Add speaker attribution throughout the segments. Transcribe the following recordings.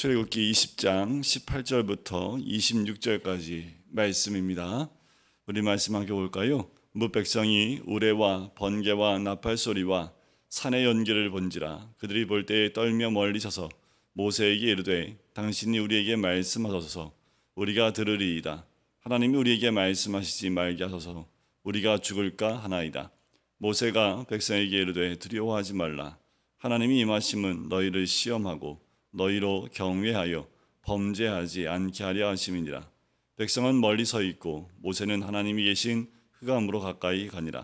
Speaker 1: 출애굽기 20장 18절부터 26절까지 말씀입니다. 우리 말씀 함께 볼까요? 무 백성이 우레와 번개와 나팔 소리와 산의 연기를 본지라 그들이 볼 때에 떨며 멀리 서서 모세에게 이르되 당신이 우리에게 말씀하소서. 우리가 들으리이다. 하나님이 우리에게 말씀하시지 말게 하소서. 우리가 죽을까 하나이다. 모세가 백성에게 이르되 두려워하지 말라. 하나님이 임하심은 너희를 시험하고 너희로 경외하여 범죄하지 않게 하려 하심이니라. 백성은 멀리 서 있고 모세는 하나님이 계신 흑암으로 가까이 가니라.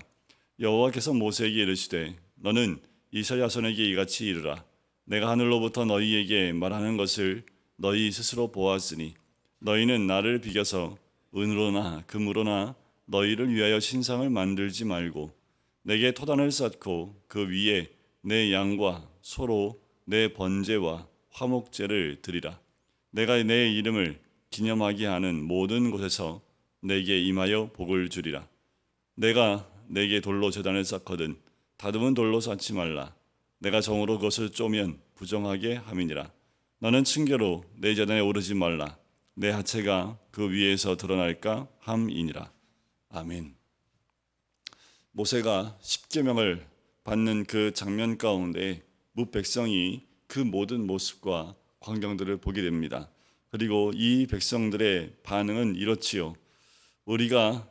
Speaker 1: 여호와께서 모세에게 이르시되 너는 이스라엘 자손에게 이같이 이르라. 내가 하늘로부터 너희에게 말하는 것을 너희 스스로 보았으니 너희는 나를 비겨서 은으로나 금으로나 너희를 위하여 신상을 만들지 말고 내게 토단을 쌓고 그 위에 내 양과 소로 내 번제와 화목제를 드리라. 내가 내 이름을 기념하게 하는 모든 곳에서 내게 임하여 복을 주리라. 내가 내게 돌로 재단을 쌓거든 다듬은 돌로 쌓지 말라. 내가 정으로 그것을 쪼면 부정하게 함이니라. 너는 층계로 내 재단에 오르지 말라. 내 하체가 그 위에서 드러날까 함이니라. 아멘. 모세가 십계명을 받는 그 장면 가운데 무 백성이 그 모든 모습과 광경들을 보게 됩니다. 그리고 이 백성들의 반응은 이렇지요. 우리가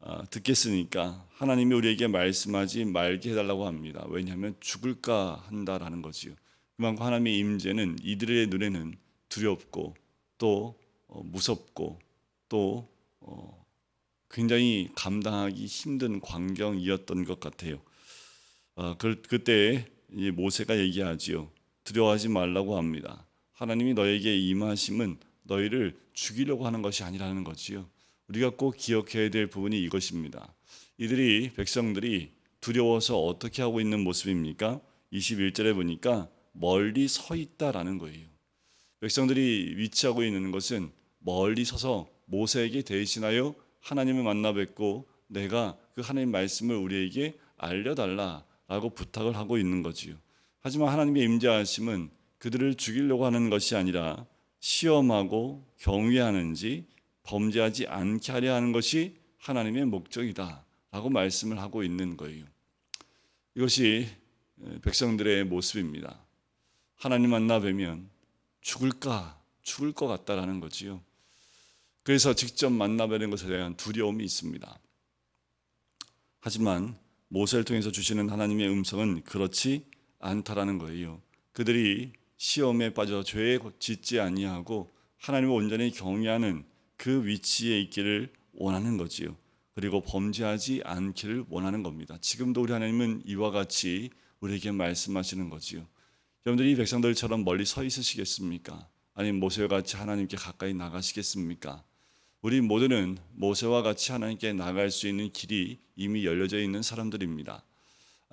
Speaker 1: 아, 듣겠으니까 하나님이 우리에게 말씀하지 말게 해달라고 합니다. 왜냐하면 죽을까 한다라는 거지요. 그만큼 하나님의 임재는 이들의 눈에는 두렵고 또 어, 무섭고 또 어, 굉장히 감당하기 힘든 광경이었던 것 같아요. 어, 그, 그때 이 모세가 얘기하지요. 두려워하지 말라고 합니다. 하나님이 너에게 임하심은 너희를 죽이려고 하는 것이 아니라는 거지요. 우리가 꼭 기억해야 될 부분이 이것입니다. 이들이 백성들이 두려워서 어떻게 하고 있는 모습입니까? 21절에 보니까 멀리 서 있다라는 거예요. 백성들이 위치하고 있는 것은 멀리 서서 모세에게 대신하여 하나님을 만나 뵙고 내가 그 하나님 말씀을 우리에게 알려달라라고 부탁을 하고 있는 거지요. 하지만 하나님의 임재하심은 그들을 죽이려고 하는 것이 아니라 시험하고 경외하는지 범죄하지 않게 하려 하는 것이 하나님의 목적이다라고 말씀을 하고 있는 거예요. 이것이 백성들의 모습입니다. 하나님 만나 뵈면 죽을까 죽을 것 같다라는 거지요. 그래서 직접 만나 뵈는 것에 대한 두려움이 있습니다. 하지만 모세를 통해서 주시는 하나님의 음성은 그렇지 않다라는 거예요. 그들이 시험에 빠져 죄에 짓지 아니하고 하나님을 온전히 경외하는 그 위치에 있기를 원하는 거지요. 그리고 범죄하지 않기를 원하는 겁니다. 지금도 우리 하나님은 이와 같이 우리에게 말씀하시는 거지요. 여러분들이 백성들처럼 멀리 서 있으시겠습니까? 아니면 모세와 같이 하나님께 가까이 나가시겠습니까? 우리 모두는 모세와 같이 하나님께 나갈 수 있는 길이 이미 열려져 있는 사람들입니다.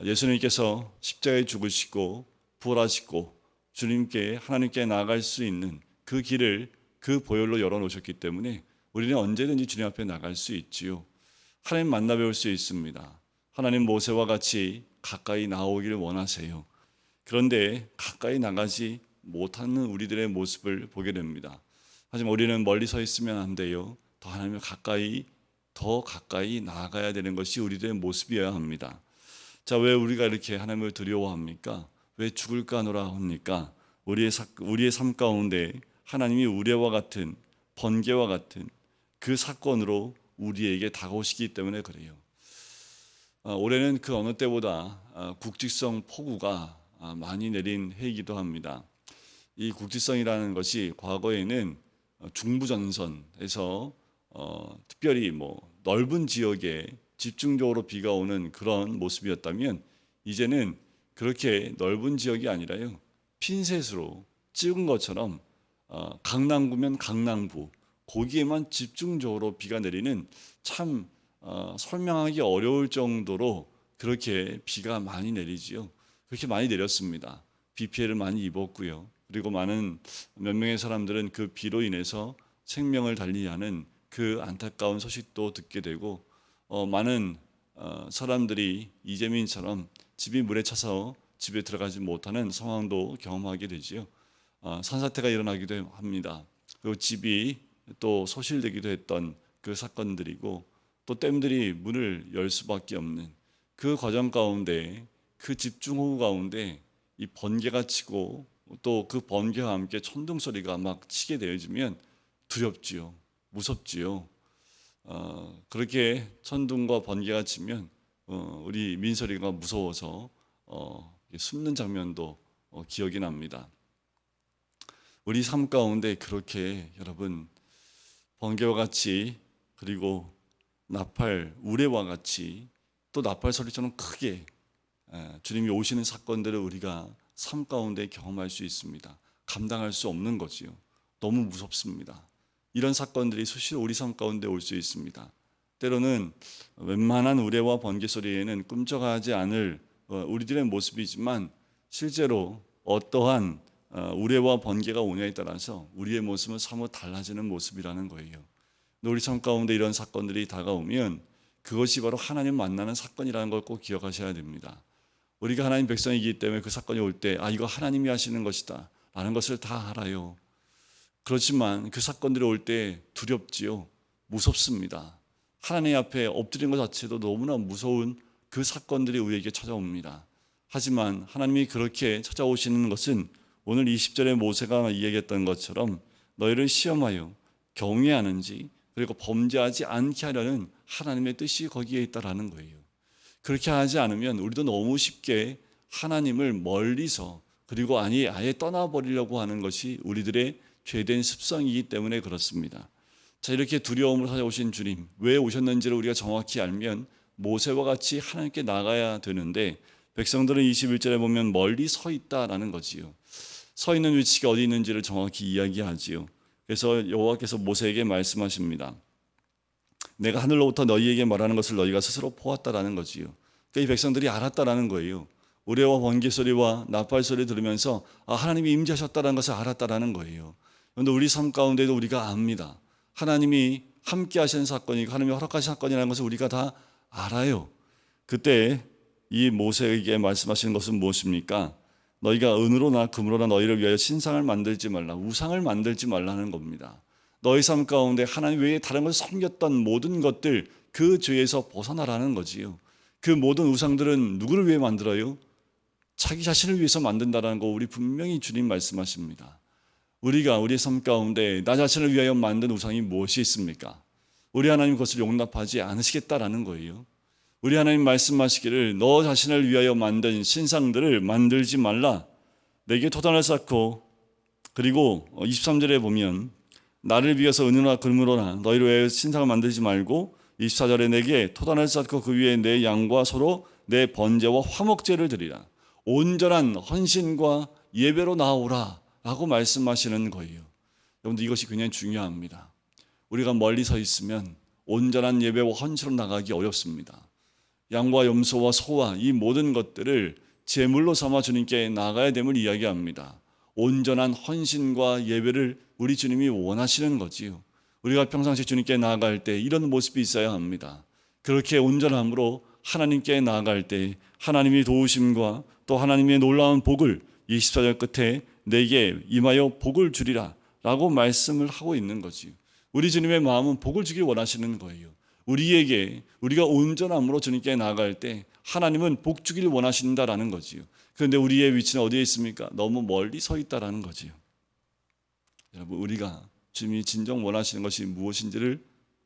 Speaker 1: 예수님께서 십자가에 죽으시고 부활하시고 주님께 하나님께 나갈 수 있는 그 길을 그 보혈로 열어 놓으셨기 때문에 우리는 언제든지 주님 앞에 나갈 수 있지요. 하나님 만나 뵐수 있습니다. 하나님 모세와 같이 가까이 나오기를 원하세요. 그런데 가까이 나가지 못하는 우리들의 모습을 보게 됩니다. 하지만 우리는 멀리 서 있으면 안 돼요. 더 하나님을 가까이 더 가까이 나아가야 되는 것이 우리들의 모습이어야 합니다. 자, 왜 우리가 이렇게 하나님을 두려워합니까? 왜 죽을까 하노라 합니까? 우리의 사, 우리의 삶 가운데 하나님이 우레와 같은 번개와 같은 그 사건으로 우리에게 다가오시기 때문에 그래요. 아, 올해는 그 어느 때보다 아, 국직성 폭우가 아, 많이 내린 해이기도 합니다. 이 국직성이라는 것이 과거에는 중부전선에서 어, 특별히 뭐 넓은 지역에 집중적으로 비가 오는 그런 모습이었다면 이제는 그렇게 넓은 지역이 아니라요 핀셋으로 찍은 것처럼 어, 강남구면 강남구 거기에만 집중적으로 비가 내리는 참 어, 설명하기 어려울 정도로 그렇게 비가 많이 내리지요. 그렇게 많이 내렸습니다. 비 피해를 많이 입었고요. 그리고 많은 몇 명의 사람들은 그 비로 인해서 생명을 달리하는 그 안타까운 소식도 듣게 되고 어, 많은 어, 사람들이 이재민처럼 집이 물에 차서 집에 들어가지 못하는 상황도 경험하게 되지요. 어, 산사태가 일어나기도 합니다. 그리고 집이 또 소실되기도 했던 그 사건들이고 또 댐들이 문을 열 수밖에 없는 그 과정 가운데 그 집중호우 가운데 이 번개가 치고 또 그 번개와 함께 천둥 소리가 막 치게 되어지면 두렵지요, 무섭지요. 어, 그렇게 천둥과 번개가 치면 어, 우리 민설이가 무서워서 어, 숨는 장면도 어, 기억이 납니다. 우리 삶 가운데 그렇게 여러분 번개와 같이 그리고 나팔 우레와 같이 또 나팔 소리처럼 크게 에, 주님이 오시는 사건들을 우리가 삶 가운데 경험할 수 있습니다. 감당할 수 없는 거지요. 너무 무섭습니다. 이런 사건들이 수시로 우리 삶 가운데 올 수 있습니다. 때로는 웬만한 우레와 번개 소리에는 꿈쩍하지 않을 어, 우리들의 모습이지만 실제로 어떠한 어, 우레와 번개가 오냐에 따라서 우리의 모습은 사뭇 달라지는 모습이라는 거예요. 우리 삶 가운데 이런 사건들이 다가오면 그것이 바로 하나님 만나는 사건이라는 걸 꼭 기억하셔야 됩니다. 우리가 하나님 백성이기 때문에 그 사건이 올 때 아 이거 하나님이 하시는 것이다 라는 것을 다 알아요. 그렇지만 그 사건들이 올 때 두렵지요. 무섭습니다. 하나님 앞에 엎드린 것 자체도 너무나 무서운 그 사건들이 우리에게 찾아옵니다. 하지만 하나님이 그렇게 찾아오시는 것은 오늘 20절에 모세가 이야기했던 것처럼 너희를 시험하여 경외하는지 그리고 범죄하지 않게 하려는 하나님의 뜻이 거기에 있다라는 거예요. 그렇게 하지 않으면 우리도 너무 쉽게 하나님을 멀리서 그리고 아니 아예 떠나버리려고 하는 것이 우리들의 죄된 습성이기 때문에 그렇습니다. 자 이렇게 두려움을 찾아오신 주님 왜 오셨는지를 우리가 정확히 알면 모세와 같이 하나님께 나가야 되는데 백성들은 21절에 보면 멀리 서 있다라는 거지요. 서 있는 위치가 어디 있는지를 정확히 이야기하지요. 그래서 여호와께서 모세에게 말씀하십니다. 내가 하늘로부터 너희에게 말하는 것을 너희가 스스로 보았다라는 거지요. 그러니까 이 백성들이 알았다라는 거예요. 우레와 번개 소리와 나팔 소리 들으면서 아, 하나님이 임재하셨다는 것을 알았다라는 거예요. 그런데 우리 삶 가운데도 우리가 압니다. 하나님이 함께 하시는 사건이고 하나님이 허락하신 사건이라는 것을 우리가 다 알아요. 그때 이 모세에게 말씀하시는 것은 무엇입니까? 너희가 은으로나 금으로나 너희를 위하여 신상을 만들지 말라. 우상을 만들지 말라는 겁니다. 너희 삶 가운데 하나님 외에 다른 걸 섬겼던 모든 것들 그 죄에서 벗어나라는 거지요. 그 모든 우상들은 누구를 위해 만들어요? 자기 자신을 위해서 만든다라는 거 우리 분명히 주님 말씀하십니다. 우리가 우리 삶 가운데 나 자신을 위하여 만든 우상이 무엇이 있습니까? 우리 하나님 그것을 용납하지 않으시겠다라는 거예요. 우리 하나님 말씀하시기를 너 자신을 위하여 만든 신상들을 만들지 말라. 내게 토단을 쌓고 그리고 23절에 보면 나를 위해서 은으로나 금으로나 너희를 위하여 신상을 만들지 말고 24절에 내게 토단을 쌓고 그 위에 내 양과 소로 내 번제와 화목제를 드리라. 온전한 헌신과 예배로 나오라 라고 말씀하시는 거예요. 여러분들 이것이 굉장히 중요합니다. 우리가 멀리 서 있으면 온전한 예배와 헌신으로 나가기 어렵습니다. 양과 염소와 소와 이 모든 것들을 제물로 삼아 주님께 나가야 됨을 이야기합니다. 온전한 헌신과 예배를 우리 주님이 원하시는 거지요. 우리가 평상시 주님께 나아갈 때 이런 모습이 있어야 합니다. 그렇게 온전함으로 하나님께 나아갈 때 하나님이 도우심과 또 하나님의 놀라운 복을 24절 끝에 내게 임하여 복을 주리라 라고 말씀을 하고 있는 거지요. 우리 주님의 마음은 복을 주길 원하시는 거예요. 우리에게 우리가 온전함으로 주님께 나아갈 때 하나님은 복 주길 원하신다라는 거지요. 그런데 우리의 위치는 어디에 있습니까? 너무 멀리 서 있다라는 거지요. 여러분 우리가 주님이 진정 원하시는 것이 무엇인지를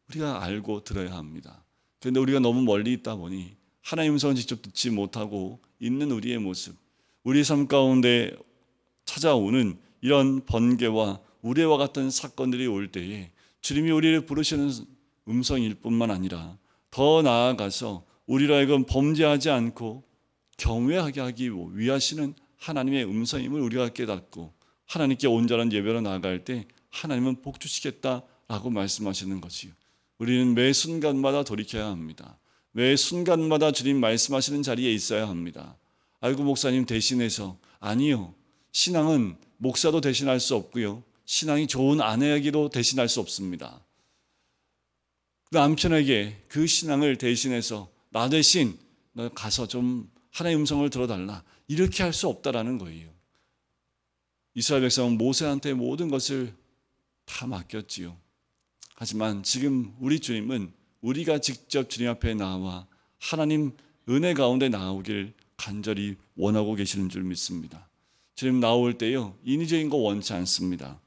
Speaker 1: 우리가 알고 들어야 합니다. 그런데 우리가 너무 멀리 있다 보니 하나님 음성을 직접 듣지 못하고 있는 우리의 모습, 우리 삶 가운데 찾아오는 이런 번개와 우레와 같은 사건들이 올 때에 주님이 우리를 부르시는 음성일 뿐만 아니라 더 나아가서 우리로 하여금 범죄하지 않고 경외하게 하기 위하시는 하나님의 음성임을 우리가 깨닫고 하나님께 온전한 예배로 나아갈 때 하나님은 복 주시겠다라고 말씀하시는 것이요. 우리는 매 순간마다 돌이켜야 합니다. 매 순간마다 주님 말씀하시는 자리에 있어야 합니다. 알고 목사님 대신해서 아니요. 신앙은 목사도 대신할 수 없고요. 신앙이 좋은 아내에게도 대신할 수 없습니다. 그 남편에게 그 신앙을 대신해서 나 대신 너 가서 좀 하나의 음성을 들어달라 이렇게 할 수 없다라는 거예요. 이스라엘 백성은 모세한테 모든 것을 다 맡겼지요. 하지만 지금 우리 주님은 우리가 직접 주님 앞에 나와 하나님 은혜 가운데 나오길 간절히 원하고 계시는 줄 믿습니다. 주님 나올 때요 인위적인 거 원치 않습니다.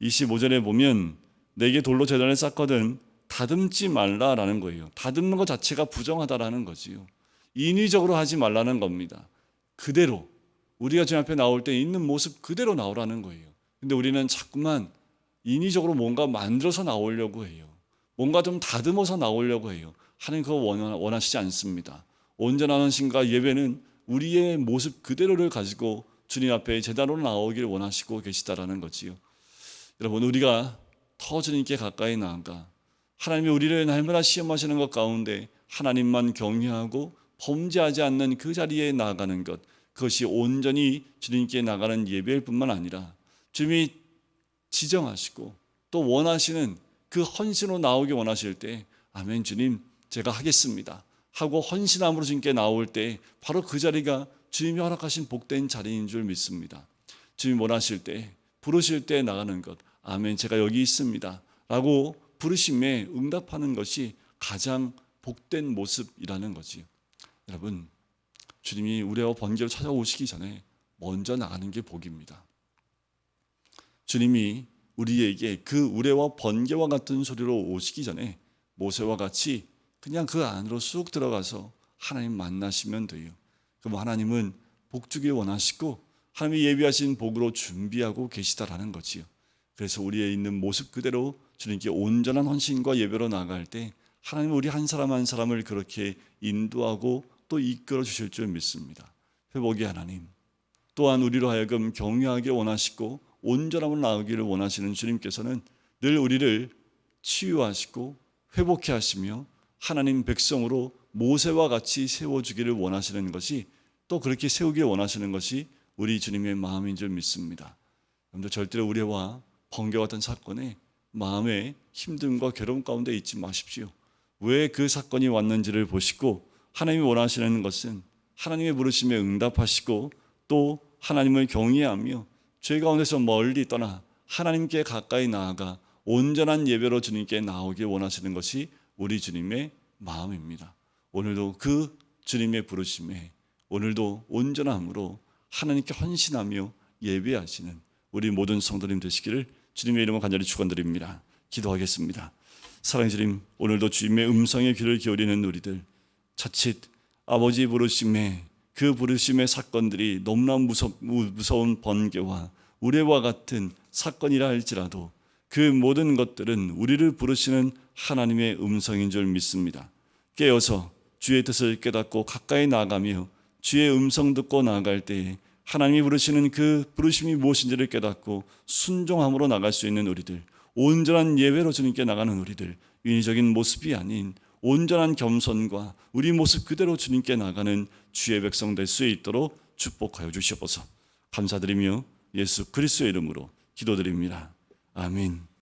Speaker 1: 25절에 보면 내게 돌로 재단을 쌓거든 다듬지 말라라는 거예요. 다듬는 것 자체가 부정하다라는 거지요. 인위적으로 하지 말라는 겁니다. 그대로 우리가 주님 앞에 나올 때 있는 모습 그대로 나오라는 거예요. 근데 우리는 자꾸만 인위적으로 뭔가 만들어서 나오려고 해요. 뭔가 좀 다듬어서 나오려고 해요. 하나님 그거 원하- 원하시지 않습니다. 온전한 신과 예배는 우리의 모습 그대로를 가지고 주님 앞에 제대로 나오길 원하시고 계시다라는 거지요. 여러분 우리가 더 주님께 가까이 나아가 하나님이 우리를 날마다 시험하시는 것 가운데 하나님만 경외하고 범죄하지 않는 그 자리에 나아가는 것 그것이 온전히 주님께 나가는 예배일 뿐만 아니라 주님이 지정하시고 또 원하시는 그 헌신으로 나오기 원하실 때 아멘 주님 제가 하겠습니다 하고 헌신함으로 주님께 나올 때 바로 그 자리가 주님이 허락하신 복된 자리인 줄 믿습니다. 주님 원하실 때 부르실 때 나가는 것 아멘 제가 여기 있습니다 라고 부르심에 응답하는 것이 가장 복된 모습이라는 거지요. 여러분 주님이 우리와 번개로 찾아오시기 전에 먼저 나가는 게 복입니다. 주님이 우리에게 그 우레와 번개와 같은 소리로 오시기 전에 모세와 같이 그냥 그 안으로 쑥 들어가서 하나님 만나시면 돼요. 그럼 하나님은 복 주길 원하시고 하나님이 예비하신 복으로 준비하고 계시다라는 거지요. 그래서 우리의 있는 모습 그대로 주님께 온전한 헌신과 예배로 나아갈 때 하나님 우리 한 사람 한 사람을 그렇게 인도하고 또 이끌어 주실 줄 믿습니다. 회복의 하나님 또한 우리로 하여금 경외하기 원하시고 온전함을 나오기를 원하시는 주님께서는 늘 우리를 치유하시고 회복해 하시며 하나님 백성으로 모세와 같이 세워주기를 원하시는 것이 또 그렇게 세우길 원하시는 것이 우리 주님의 마음인 줄 믿습니다. 여러분들 절대로 우리와 번개 같은 사건에 마음의 힘듦과 괴로움 가운데 있지 마십시오. 왜 그 사건이 왔는지를 보시고 하나님이 원하시는 것은 하나님의 부르심에 응답하시고 또 하나님을 경외하며 죄 가운데서 멀리 떠나 하나님께 가까이 나아가 온전한 예배로 주님께 나오길 원하시는 것이 우리 주님의 마음입니다. 오늘도 그 주님의 부르심에 오늘도 온전함으로 하나님께 헌신하며 예배하시는 우리 모든 성도님 되시기를 주님의 이름으로 간절히 축원드립니다. 기도하겠습니다. 사랑의 주님, 오늘도 주님의 음성에 귀를 기울이는 우리들 자칫 아버지 부르심에 그 부르심의 사건들이 너무나 무서, 무서운 번개와 우레와 같은 사건이라 할지라도 그 모든 것들은 우리를 부르시는 하나님의 음성인 줄 믿습니다. 깨어서 주의 뜻을 깨닫고 가까이 나아가며 주의 음성 듣고 나아갈 때에 하나님이 부르시는 그 부르심이 무엇인지를 깨닫고 순종함으로 나갈 수 있는 우리들, 온전한 예배로 주님께 나가는 우리들, 인위적인 모습이 아닌 온전한 겸손과 우리 모습 그대로 주님께 나가는 주의 백성 될 수 있도록 축복하여 주시옵소서. 감사드리며 예수 그리스도의 이름으로 기도드립니다. 아멘.